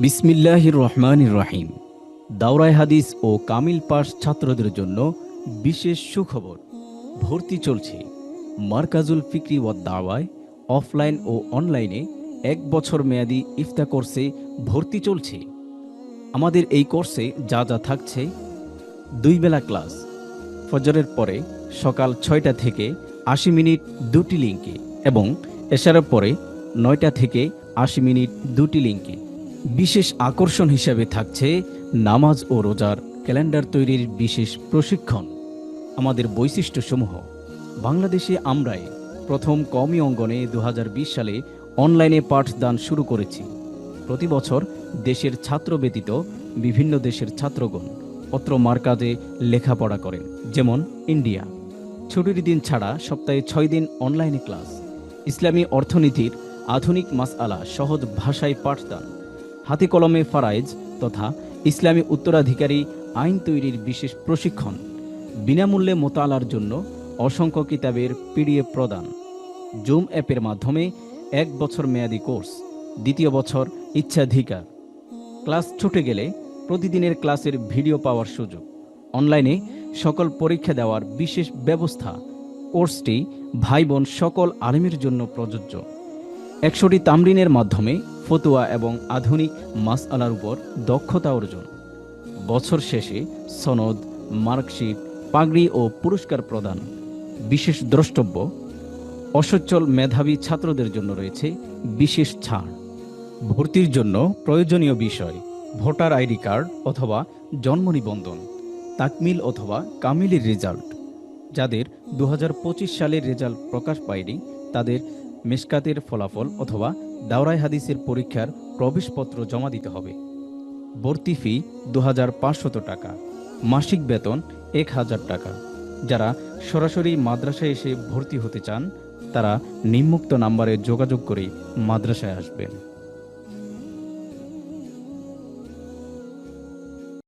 বিসমিল্লাহির রহমানির রহিম। দাওরাই হাদিস ও কামিল পাস ছাত্রদের জন্য বিশেষ সুখবর। ভর্তি চলছে মার্কাজুল ফিক্রি ও দাওয়ায় অফলাইন ও অনলাইনে এক বছর মেয়াদি ইফতা কোর্সে ভর্তি চলছে। আমাদের এই কোর্সে যা যা থাকছে, দুই বেলা ক্লাস, ফজরের পরে সকাল ছয়টা থেকে আশি মিনিট দুটি লিঙ্কে এবং এশারের পরে নয়টা থেকে আশি মিনিট দুটি লিঙ্কে বিশেষ আকর্ষণ হিসেবে থাকছে নামাজ ও রোজার ক্যালেন্ডার তৈরির বিশেষ প্রশিক্ষণ। আমাদের বৈশিষ্ট্যসমূহ। বাংলাদেশে আমরাই প্রথম কমি অঙ্গনে দু হাজার বিশ সালে অনলাইনে পাঠদান শুরু করেছি। প্রতি বছর দেশের ছাত্র ব্যতীত বিভিন্ন দেশের ছাত্রগণ অত্র মার্কাজে লেখাপড়া করেন, যেমন ইন্ডিয়া। ছুটির দিন ছাড়া সপ্তাহে ছয় দিন অনলাইনে ক্লাস। ইসলামী অর্থনীতির আধুনিক মাসআলা সহজ ভাষায় পাঠদান হাতে কলমে ফারাইজ তথা ইসলামী উত্তরাধিকারী আইন তৈরির বিশেষ প্রশিক্ষণ, বিনামূল্যে মোতালার জন্য অসংখ্য কিতাবের পিডিএফ প্রদান। জুম অ্যাপের মাধ্যমে এক বছর মেয়াদি কোর্স, দ্বিতীয় বছর ইচ্ছাধিকার। ক্লাস ছুটে গেলে প্রতিদিনের ক্লাসের ভিডিও পাওয়ার সুযোগ। অনলাইনে সকল পরীক্ষা দেওয়ার বিশেষ ব্যবস্থা। কোর্সটি ভাই বোন সকল আলেমের জন্য প্রযোজ্য। একশোটি তামরিনের মাধ্যমে ফতুয়া এবং আধুনিক মাসআলার উপর দক্ষতা অর্জন। বছর শেষে সনদ, মার্কশিট, পাগড়ি ও পুরস্কার প্রদান। বিশেষ দ্রষ্টব্য, অসচ্ছল মেধাবী ছাত্রদের জন্য রয়েছে বিশেষ ছাড়। ভর্তির জন্য প্রয়োজনীয় বিষয়, ভোটার আইডি কার্ড অথবা জন্ম নিবন্ধন, তাকমিল অথবা কামিলের রেজাল্ট। যাদের দু হাজার পঁচিশ সালের রেজাল্ট প্রকাশ পায়নি, তাদের মেসকাতের ফলাফল অথবা দাওরাই হাদিসের পরীক্ষার প্রবেশপত্র জমা দিতে হবে। ভর্তি ফি দু টাকা, মাসিক বেতন এক হাজার টাকা। যারা সরাসরি মাদ্রাসায় এসে ভর্তি হতে চান, তারা নিম্মুক্ত নাম্বারে যোগাযোগ করে মাদ্রাসায় আসবেন।